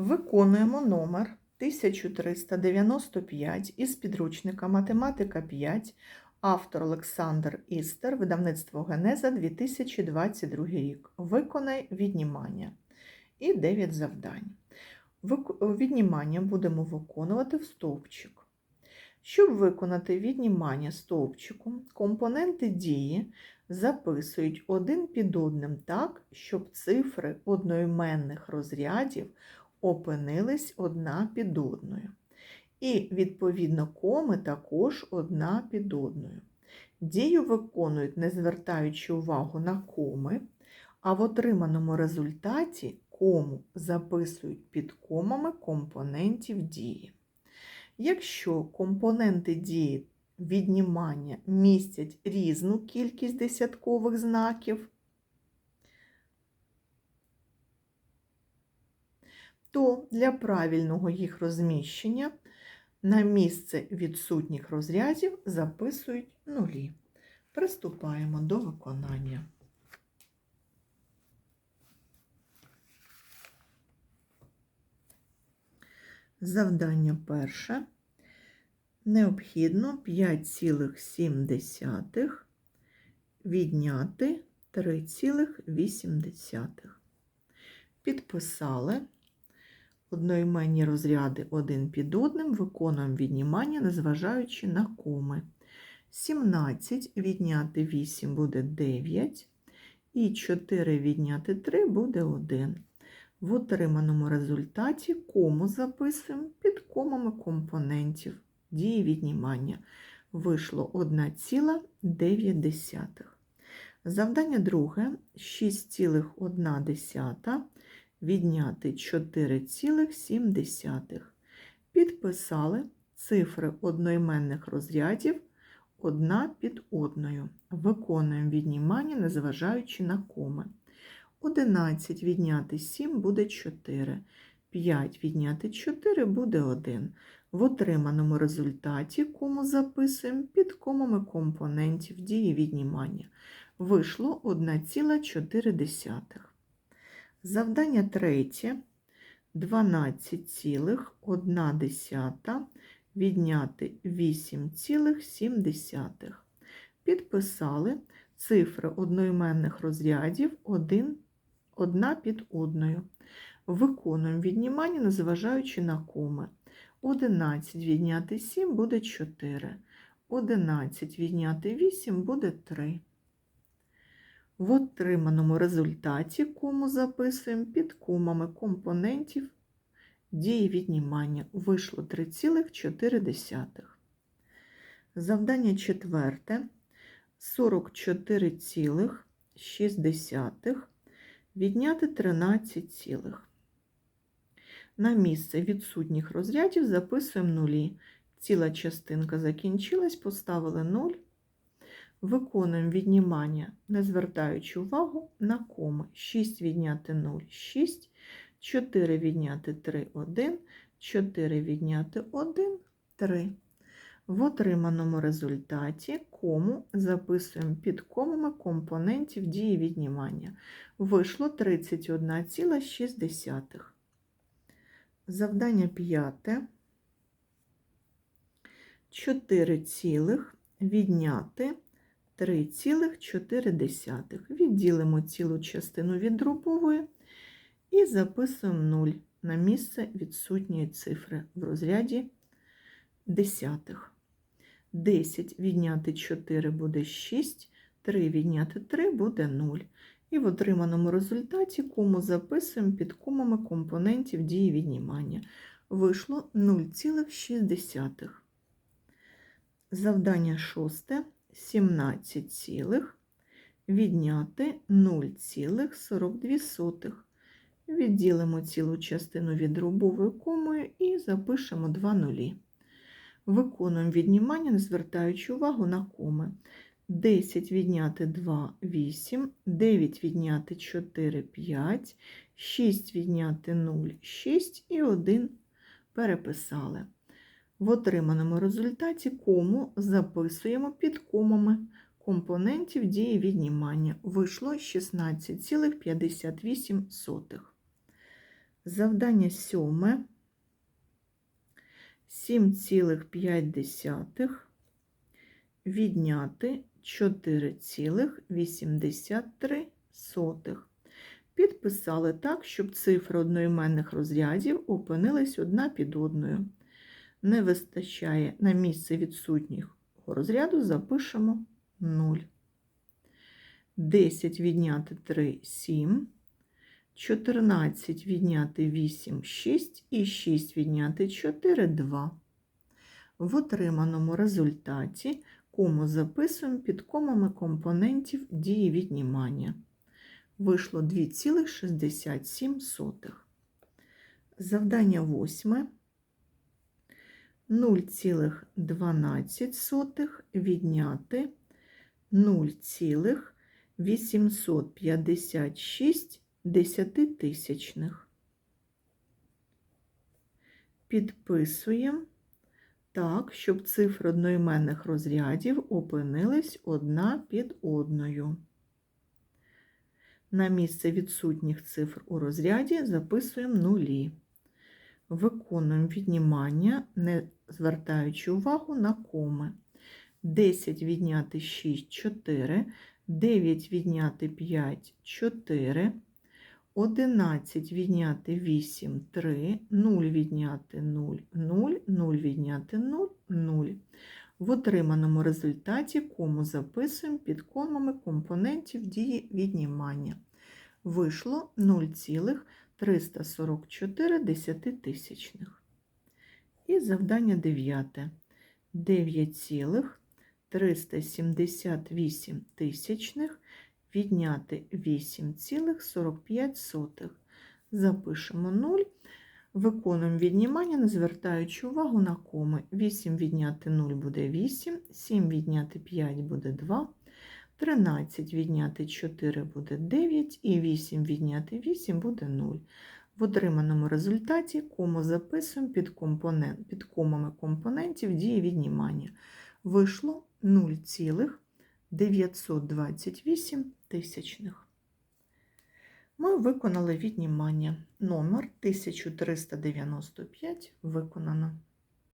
Виконуємо номер 1395 із підручника Математика 5, автор Олександр Істер, видавництво Генеза 2022 рік. Виконай віднімання. І 9 завдань. Віднімання будемо виконувати в стовпчик. Щоб виконати віднімання стовпчиком, компоненти дії записують один під одним так, щоб цифри одноіменних розрядів опинились одна під одною. І, відповідно, коми також одна під одною. Дію виконують, не звертаючи увагу на коми, а в отриманому результаті кому записують під комами компонентів дії. Якщо компоненти дії віднімання містять різну кількість десяткових знаків, для правильного їх розміщення на місце відсутніх розрядів записують нулі. Приступаємо до виконання. Завдання перше. Необхідно 5,7 відняти 3,8. Підписали одноіменні розряди один під одним, виконуємо віднімання, незважаючи на коми. 17 відняти 8 буде 9, і 4 відняти 3 буде 1. В отриманому результаті кому записуємо під комами компонентів дії віднімання. Вийшло 1,9. Завдання друге 6,1 відняти 4,7. Підписали цифри одноіменних розрядів одна під одною. Виконуємо віднімання, незважаючи на коми. 11 відняти 7 буде 4. 5 відняти 4 буде 1. В отриманому результаті кому записуємо під комами компонентів дії віднімання. Вийшло 1,4. Завдання третє. 12,1 відняти 8,7. Підписали цифри одноіменних розрядів один, одна під одною. Виконуємо віднімання, незважаючи на коми. 11 відняти 7 буде 4. 11 відняти 8 буде 3. В отриманому результаті кому записуємо під комами компонентів дії віднімання. Вийшло 3,4. Завдання четверте. 44,6 відняти 13, цілих. на місце відсутніх розрядів записуємо нулі. Ціла частинка закінчилась, поставили 0. Виконуємо віднімання, не звертаючи увагу на коми. 6 відняти 0 6, 4 відняти 3 1, 4 відняти 1 3. В отриманому результаті кому записуємо під комами компонентів дії віднімання. Вийшло 31,6. Завдання п'яте. 4 цілих відняти 3,4. Відділимо цілу частину від дробової і записуємо 0 на місце відсутньої цифри в розряді десятих. 10 відняти 4 буде 6, 3 відняти 3 буде 0. І в отриманому результаті кому записуємо під комами компонентів дії віднімання. Вийшло 0,6. Завдання шосте. 17 цілих відняти 0,42. Відділимо цілу частину від дробовою комою і запишемо 2 нулі. Виконуємо віднімання, не звертаючи увагу на коми. 10 відняти 2 8, 9 відняти 4 5, 6 відняти 0 6 і 1 переписали. В отриманому результаті кому записуємо під комами компонентів дії віднімання. Вийшло 16,58. Завдання сьоме. 7,5 відняти 4,83. Підписали так, щоб цифри одноіменних розрядів опинились одна під одною. Не вистачає на місце відсутніх розряду, запишемо 0. 10 відняти 3 7. 14 відняти 8 6 і 6 відняти 4 2. В отриманому результаті кому записуємо під комами компонентів дії віднімання. Вийшло 2,67. Завдання 8. 0,12 відняти 0,856 десятитисячних. Підписуємо так, щоб цифри одноіменних розрядів опинились одна під одною. На місце відсутніх цифр у розряді записуємо нулі. Виконуємо віднімання, не звертаючи увагу на коми. 10 відняти 6 4, 9 відняти 5 4, 11 відняти 8 3, 0 відняти 0 0, 0 відняти 0 0. В отриманому результаті кому записуємо під комами компонентів дії віднімання. Вийшло 0,344 десятитисячних. І завдання 9. 9,378 тисячних відняти 8,45. Запишемо 0. Виконуємо віднімання, не звертаючи увагу на коми. 8 відняти 0 буде 8, 7 відняти 5 буде 2, 13 відняти 4 буде 9 і 8 відняти 8 буде 0. В отриманому результаті кому записуємо під, компонент, під комами компонентів дії віднімання. Вийшло 0,928 тисячних. Ми виконали віднімання. Номер 1395 виконано.